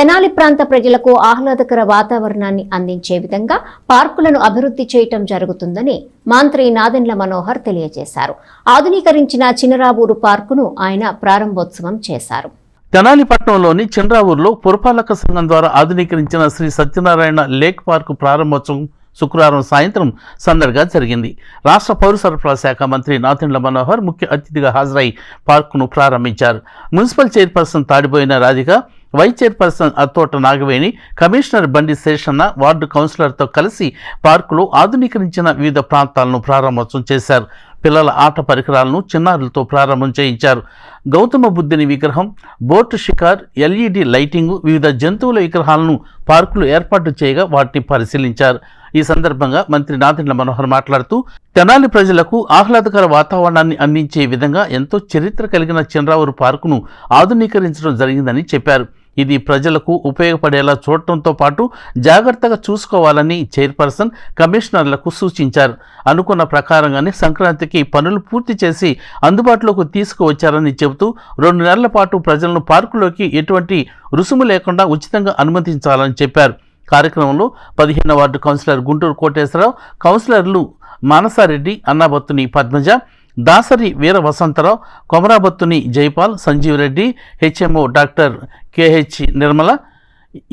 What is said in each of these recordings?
తెనాలి ప్రాంత ప్రజలకు ఆహ్లాదకర వాతావరణాన్ని అందించే విధంగా పార్కులను అభివృద్ధి చేయటం జరుగుతుందని మంత్రి నాదెండ్ల మనోహర్ తెలియజేశారు. ఆధునీకరించిన చినరావూరు పార్కును ఆయన ప్రారంభోత్సవం చేశారు. తెనాలిపట్నంలోని చినరావూరులో చంద్రావూరులో పురపాలక సంఘం ద్వారా ఆధునీకరించిన శ్రీ సత్యనారాయణ లేక్ పార్కు ప్రారంభోత్సవం శుక్రవారం సాయంత్రం సందడిగా జరిగింది. రాష్ట్ర పౌర సరఫరా శాఖ మంత్రి నాథెండ్ల మనోహర్ ముఖ్య అతిథిగా హాజరై పార్కును ప్రారంభించారు. Municipal chairperson Tadipoyina Radhika vice chairperson Attota Nagaveni commissioner Bandi Seshanna ward కౌన్సిలర్తో కలిసి పార్కులో ఆధునీకరించిన వివిధ ప్రాంతాలను ప్రారంభోత్సవం చేశారు. పిల్లల ఆట పరికరాలను చిన్నారులతో ప్రారంభం చేయించారు. గౌతమ బుద్ధుని విగ్రహం బోట్ షికార్ ఎల్ఈడి లైటింగ్ వివిధ జంతువుల విగ్రహాలను పార్కులు ఏర్పాటు చేయగా వాటిని పరిశీలించారు. ఈ సందర్భంగా మంత్రి నాదెండ్ల మనోహర్ మాట్లాడుతూ తెనాలి ప్రజలకు ఆహ్లాదకర వాతావరణాన్ని అందించే విధంగా ఎంతో చరిత్ర కలిగిన చంద్రావూరు పార్కును ఆధునీకరించడం జరిగిందని చెప్పారు. ఇది ప్రజలకు ఉపయోగపడేలా చూడటంతో పాటు జాగ్రత్తగా చూసుకోవాలని చైర్పర్సన్ కమిషనర్లకు సూచించారు. అనుకున్న ప్రకారంగానే సంక్రాంతికి పనులు పూర్తి చేసి అందుబాటులోకి తీసుకువచ్చారని చెబుతూ రెండు నెలల పాటు ప్రజలను పార్కులోకి ఎటువంటి రుసుము లేకుండా ఉచితంగా అనుమతించాలని చెప్పారు. కార్యక్రమంలో పదిహేను వార్డు కౌన్సిలర్ గుంటూరు కోటేశ్వరరావు కౌన్సిలర్లు Manasareddy Annabattuni Padmaja Dasari Veera Vasantharao Komarabattuni Jaipal Sanjeev Reddy HMO doctor KH Nirmala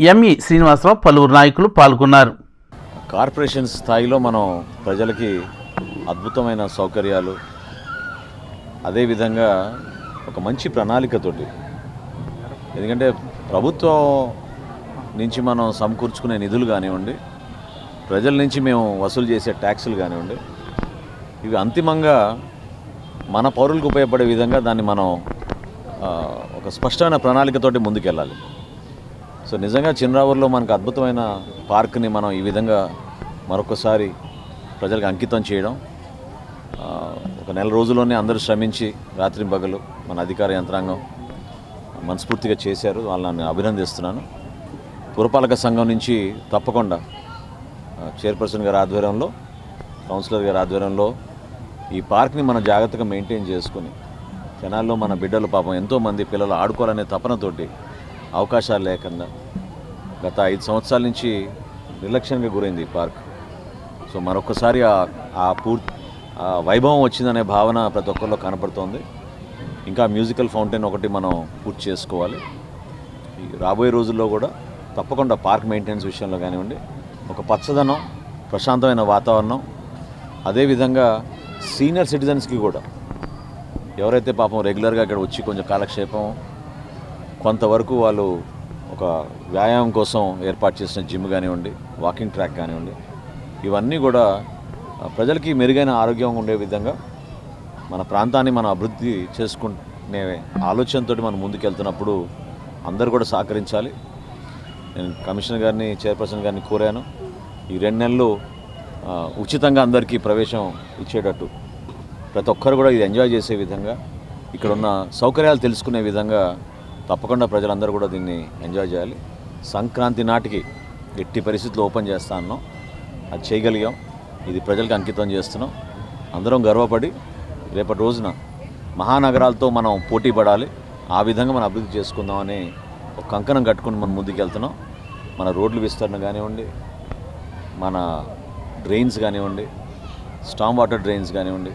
ME Srinivasarao పలువురు నాయకులు పాల్గొన్నారు. కార్పొరేషన్ స్థాయిలో మనం ప్రజలకి అద్భుతమైన సౌకర్యాలు అదేవిధంగా ఒక మంచి ప్రణాళికతోటి. ఎందుకంటే ప్రభుత్వం నుంచి మనం సమకూర్చుకునే నిధులు కానివ్వండి ప్రజల నుంచి మేము వసూలు చేసే ట్యాక్సులు కానివ్వండి ఇవి అంతిమంగా మన పౌరులకు ఉపయోగపడే విధంగా దాన్ని మనం ఒక స్పష్టమైన ప్రణాళికతోటి ముందుకెళ్ళాలి. సో నిజంగా చిన్నరావులో మనకు అద్భుతమైన పార్క్ని మనం ఈ విధంగా మరొకసారి ప్రజలకు అంకితం చేయడం ఒక నెల రోజుల్లోనే అందరూ శ్రమించి రాత్రి పగలు మన అధికార యంత్రాంగం మనస్ఫూర్తిగా చేశారు. వాళ్ళని అభినందిస్తున్నాను. పురపాలక సంఘం నుంచి తప్పకుండా చైర్పర్సన్ గారి ఆధ్వర్యంలో కౌన్సిలర్ గారి ఆధ్వర్యంలో ఈ పార్క్ని మనం జాగ్రత్తగా మెయింటైన్ చేసుకుని జనాల్లో మన బిడ్డలు పాపం ఎంతోమంది పిల్లలు ఆడుకోవాలనే తపనతోటి అవకాశాలు లేకుండా గత ఐదు సంవత్సరాల నుంచి నిర్లక్ష్యంగా గురైంది ఈ పార్క్. సో మరొకసారి ఆ పూర్తి ఆ వైభవం వచ్చిందనే భావన ప్రతి ఒక్కరిలో కనపడుతోంది. ఇంకా మ్యూజికల్ ఫౌంటైన్ ఒకటి మనం పూర్తి చేసుకోవాలి. ఈ రాబోయే రోజుల్లో కూడా తప్పకుండా పార్క్ మెయింటెనెన్స్ విషయంలో కానివ్వండి ఒక పచ్చదనం ప్రశాంతమైన వాతావరణం అదేవిధంగా సీనియర్ సిటిజన్స్కి కూడా. ఎవరైతే పాపం రెగ్యులర్గా ఇక్కడ వచ్చి కొంచెం కాలక్షేపం కొంతవరకు వాళ్ళు ఒక వ్యాయామం కోసం ఏర్పాటు చేసిన జిమ్ కానివ్వండి వాకింగ్ ట్రాక్ కానివ్వండి ఇవన్నీ కూడా ప్రజలకి మెరుగైన ఆరోగ్యం ఉండే విధంగా మన ప్రాంతాన్ని మనం అభివృద్ధి చేసుకునే ఆలోచనతో మనం ముందుకెళ్తున్నప్పుడు అందరూ కూడా సహకరించాలి. నేను కమిషనర్ గారిని చైర్పర్సన్ గారిని కోరాను. ఈ రెండు నెలలు ఉచితంగా అందరికీ ప్రవేశం ఇచ్చేటట్టు. ప్రతి ఒక్కరు కూడా ఇది ఎంజాయ్ చేసే విధంగా ఇక్కడ ఉన్న సౌకర్యాలు తెలుసుకునే విధంగా తప్పకుండా ప్రజలందరూ కూడా దీన్ని ఎంజాయ్ చేయాలి. సంక్రాంతి నాటికి ఎట్టి పరిస్థితులు ఓపెన్ చేస్తా అన్నాం. అది చేయగలిగాం. ఇది ప్రజలకు అంకితం చేస్తున్నాం. అందరం గర్వపడి రేపటి రోజున మహానగరాలతో మనం పోటీ పడాలి. ఆ విధంగా మనం అభివృద్ధి చేసుకుందామని ఒక కంకణం కట్టుకుని మనం ముందుకు వెళ్తున్నాం మన రోడ్లు విస్తరణ కానివ్వండి మన డ్రైన్స్ కానివ్వండి స్టామ్ వాటర్ డ్రైన్స్ కానివ్వండి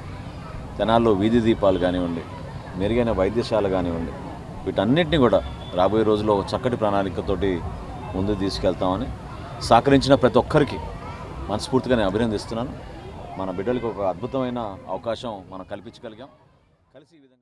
తెనాల్లో వీధి దీపాలు కానివ్వండి మెరుగైన వైద్యశాల కానివ్వండి వీటన్నిటిని కూడా రాబోయే రోజుల్లో ఒక చక్కటి ప్రణాళికతోటి ముందు తీసుకెళ్తామని సహకరించిన ప్రతి ఒక్కరికి మనస్ఫూర్తిగా నేను అభినందిస్తున్నాను. మన బిడ్డలకు ఒక అద్భుతమైన అవకాశం మనం కల్పించగలిగాం. కలిసి ఈ విధంగా